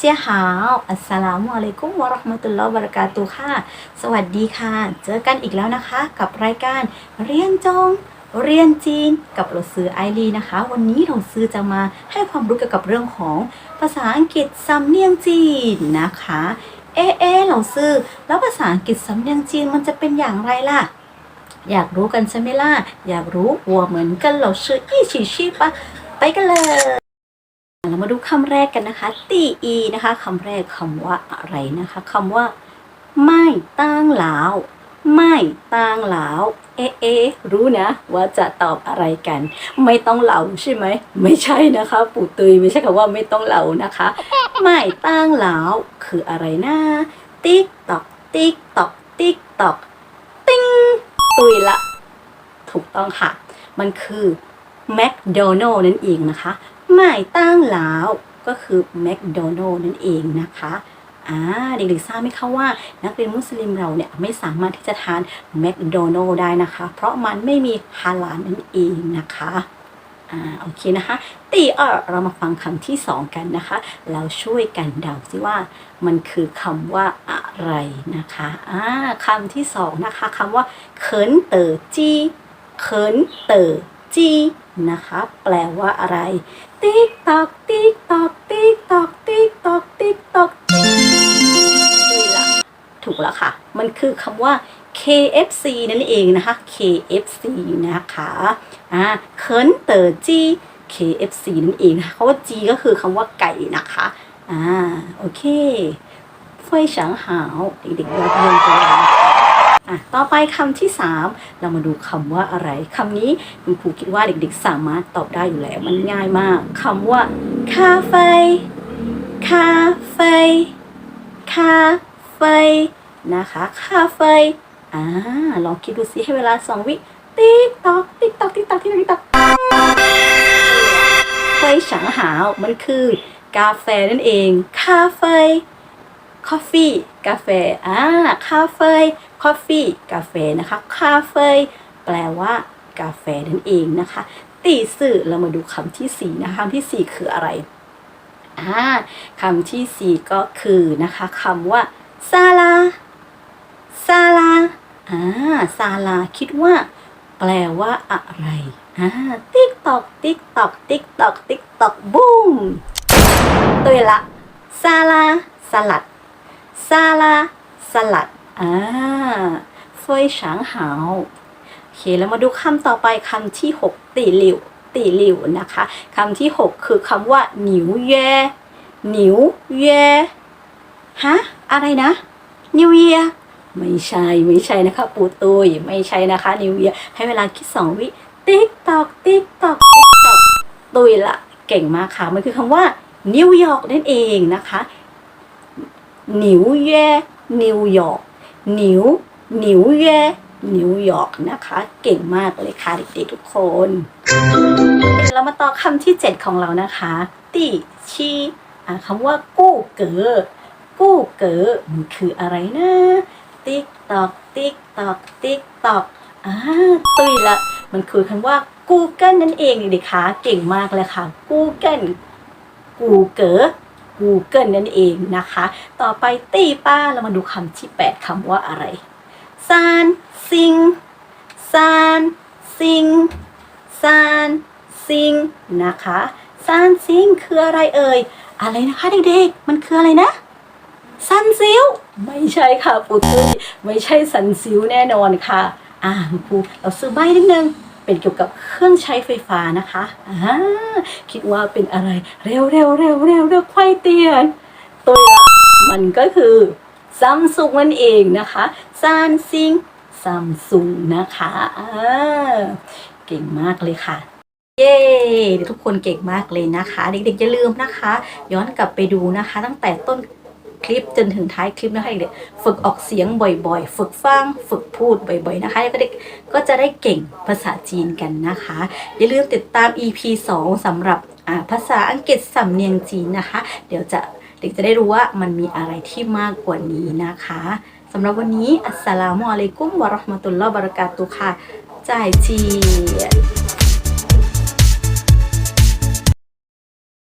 เจียหาวอัสสลามุอะลัยกุมวะราะห์มะตุลลอฮ์บะเราะกาตุค่ะ สวัสดีค่ะ เจอกันอีกแล้วนะคะ กับรายการเรียนจง เรียนจีนกับหลซื้อไอรีนะคะ วันนี้หลซื้อจะมาให้ความรู้เกี่ยวกับเรื่องของภาษาอังกฤษสำเนียงจีนนะคะ เอเอหลซื้อแล้วภาษาอังกฤษสำเนียงจีนมันจะเป็นอย่างไรล่ะอยากรู้กันใช่ไหมล่ะ อยากรู้วัวเหมือนกันเหรอซื้ออีชิชิปะไปกันเลย มาดูคำแรกกันนะคะตีอีนะคะคำแรกคำว่าอะไรนะคะคำว่า ไม่ตั้งหลาว ไม่ตั้งหลาวเอะเอะรู้นะว่าจะตอบอะไรกัน ไม่ต้องเหลาใช่ไหม ไม่ใช่นะคะ ปู่ตุยไม่ใช่คำว่าไม่ต้องเหลานะคะ ไม่ตั้งหลาวคืออะไรนะติ๊กตอกติ๊กตอกติ๊กตอกติ้งตุยละ ถูกต้องค่ะ มันคือ McDonald นั่นเองนะคะ ไม่ตั้งหลาวก็คือ McDonald นั่นเองนะคะอ่าเด็กๆทราบไหมคะว่านักเรียนมุสลิมเราเนี่ยไม่สามารถที่จะทาน McDonald ได้นะคะ เพราะมันไม่มีฮาลาลนั่นเองนะคะอ่าโอเคนะคะตีเออเรามาฟังคำที่สองกันนะคะ เราช่วยกันเดาสิว่ามันคือคำว่าอะไรนะคะอ่าคำที่สองนะคะคำว่าเขินเตอจีเขินเตอจีนะคะ แปลว่าอะไร ติ๊กตอกติ๊กตอกติ๊กตอกติ๊กตอกติ๊กตอกนี่ละถูกแล้วค่ะ มันคือคำว่า KFC นั่นเองนะคะ KFC นะคะอ่าเคินเตอร์จี KFC นั่นเองนะคะเพราะว่า G ก็คือคำว่าไก่นะคะอ่าโอเคเฟยฉังหาวเด็กๆยอดเยี่ยมไปเลย อะต่อไปคำที่สามเรามาดูคำว่าอะไรคำนี้คุณครูคิดว่าเด็กๆ สามารถตอบได้อยู่แล้วมันง่ายมากคำว่าคาเฟ่คาเฟ่คาเฟ่นะคะคาเฟ่อ่าลองคิดดูสิให้เวลาสองวิติ๊กตอกติ๊กตอกติ๊กตอกติ๊กตอกติ๊กตอกเฟยฉังหาวมันคือกาแฟนั่นเอง คาเฟ่ คอฟฟี่กาแฟอ่าคาเฟ่คอฟฟี่กาแฟนะคะคาเฟ่แปลว่ากาแฟนั่นเองนะคะ ตีสื่อเรามาดูคำที่สี่นะคะคำที่สี่คืออะไรอ่าคำที่สี่ก็คือนะคะคำว่าซาลาซาลาอ่าซาลาคิดว่า แปลว่าอะไรอ่าติ๊กตอกติ๊กตอกติ๊กตอกติ๊กตอกบูมตัวละซาลาสลัด ซาลาสลัดอ่าเฟยฉางหาวโอเคแล้วมาดูคำต่อไปคำที่ 6 ตีหลิวตีหลิวนะคะคำที่ 6 คือคำว่าหนิวเย่หนิวเย่ฮะอะไรนะนิวเยียไม่ใช่ไม่ใช่นะคะ ปูตุยไม่ใช่นะคะนิวเยียให้เวลาคิดสองวิติ๊กตอกติ๊กตอกติ๊กตอกตุยละเก่งมากค่ะ มันคือคำว่านิวยอร์กนั่นเองนะคะ นิวเย่นิวยอร์กนิวนิวเย่นิวยอร์กนะคะ เก่งมากเลยค่ะเด็กๆทุกคนเรามาต่อคำที่ 7 ของเรานะคะตีชีคำว่ากู้เก๋อกู้เก๋อมันคืออะไรนะติ๊กตอกติ๊กตอกติ๊กตอกอ่าตุยละมันคือคำว่า Google นั่นเองเด็กๆคะเก่งมากเลยค่ะ Google กูเก๋อ Google นั่นเองนะคะ ต่อไปตีป้าเรามาดูคำที่ 8คำว่าอะไรซานซิงซานซิงซานซิงนะคะซานซิงคืออะไรเอ่ย อะไรนะคะเด็กๆ มันคืออะไรนะซันซิลไม่ใช่ค่ะปุตุ้ยไม่ใช่ซันซิลแน่นอนค่ะ อ่าครูเราซื้อใบนิดนึง เป็นเกี่ยวกับเครื่องใช้ไฟฟ้านะคะอ่าคิดว่าเป็นอะไรเร็วเร็วเร็วเร็วเร็วควายเตียน ตัวมันก็คือซัมซุงนั่นเองนะคะซันซิงซัมซุงนะคะอ่าเก่งมากเลยค่ะ เย้ทุกคนเก่งมากเลยนะคะ เด็กๆอย่าลืมนะคะ ย้อนกลับไปดูนะคะ ตั้งแต่ต้น ลิปจนถึงท้ายคลิปนะคะเด็กฝึกออกเสียงบ่อยๆ ฝึกฟังฝึกพูดบ่อยๆนะคะแล้วก็เด็กก็จะได้เก่งภาษาจีนกันนะคะ อย่าลืมติดตาม EP 2สำหรับภาษาอังกฤษสำเนียงจีนนะคะ เดี๋ยวจะเด็กจะได้รู้ว่ามันมีอะไรที่มากกว่านี้นะคะสำหรับวันนี้อัสสลามุอะลัยกุมวะราะห์มะตุลลอฮ์บะเราะกาตุค่ะจ่ายจี